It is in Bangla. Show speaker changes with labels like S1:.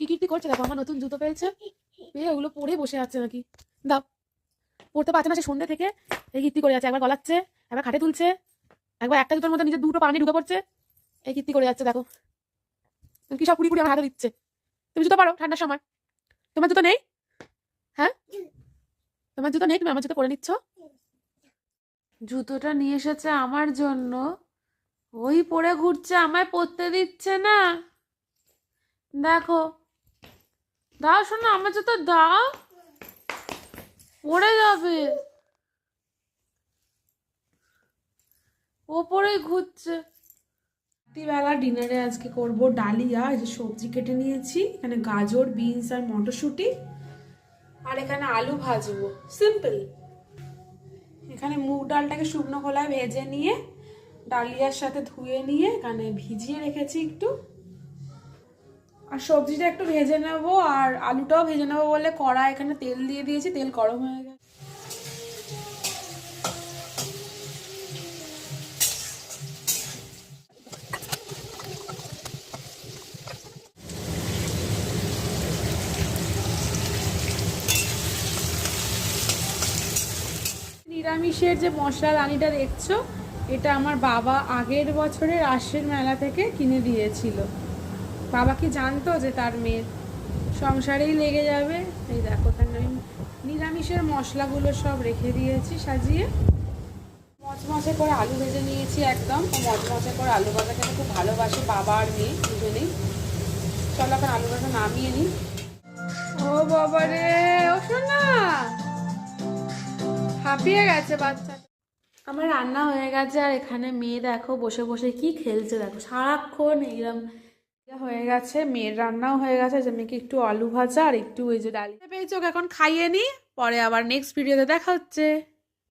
S1: কি কীর্তি করছে? দেখো, আমার নতুন জুতো পেয়েছে। পেয়ে ওগুলো পরে বসে আছে নাকি? দাও। পড়তে পারছে না সে সন্ধ্যে থেকে। এই কীর্তি করে যাচ্ছে, একবার গলাচ্ছে, একবার খাটে তুলছে। একবার একটা জুতোর মধ্যে নিজের দুটো পানি ঢুকে পড়ছে। এই কীর্তি করে যাচ্ছে, দেখো। তুমি কি সব কুড়ি কুড়ি আমার হাতে দিচ্ছে? তুমি জুতো পারো ঠান্ডার সময়। তোমার জুতো নেই? হ্যাঁ? তোমার জুতো নেই? তুমি আমার জুতো পরে নিচ্ছ? জুতোটা নিয়ে এসেছে আমার জন্য। ওই পরে ঘুরছে, আমায় পরতে দিচ্ছে না। দেখো দাও শোনো আমার জুতো দাও। পড়ে যাবে। ওপরেই ঘুরছে। রাত্রিবেলা ডিনারে আজকে করব ডালিয়া যে সবজি কেটে নিয়েছি, এখানে গাজর, বিনস আর মটরশুঁটি। আর এখানে আলু ভাজবো, সিম্পল। এখানে মুগ ডালটাকে শুকনো খোলায় ভেজে নিয়ে, ডালিয়ার সাথে ধুয়ে নিয়ে এখানে ভিজিয়ে রেখেছি একটু। আর সবজিটা একটু ভেজে নেব, আর আলুটাও ভেজে নেব বলে কড়া এখানে তেল দিয়ে দিয়েছি, তেল গরম হয়ে গেছে। নিরামিষের যে মশলা রানিটা দেখছ, এটা আমার বাবা আগের বছরের আশ্বিন মেলা থেকে কিনে দিয়েছিল। বাবা কি জানতো যে তার মেয়ের সংসারেই লেগে যাবে। এই দেখো এখানে আমি নিরামিষের মশলাগুলো সব রেখে দিয়েছি সাজিয়ে। মচমচে করে আলু ভেজে নিয়েছি একদম। মচমচে করে আলু ভাজা খেতে খুব ভালোবাসে বাবা আর মেয়ে দুজনেই। চলো এখন আলু ভাজা নামিয়ে নিই। ও বাবা রে, ও শোনা হাঁপিয়ে গেছে বাচ্চা। আমার রান্না হয়ে গেছে আর এখানে মেয়ে দেখো বসে বসে কি খেলছে দেখো, সারাক্ষণ এইরকম হয়ে গেছে, মেয়ের রান্নাও হয়ে গেছে যে মেয়েকে একটু আলু ভাজা আর একটু ওই যে ডালি। পেয়েছি ওকে এখন খাইয়ে নি, পরে আবার নেক্সট ভিডিওতে দেখা হচ্ছে।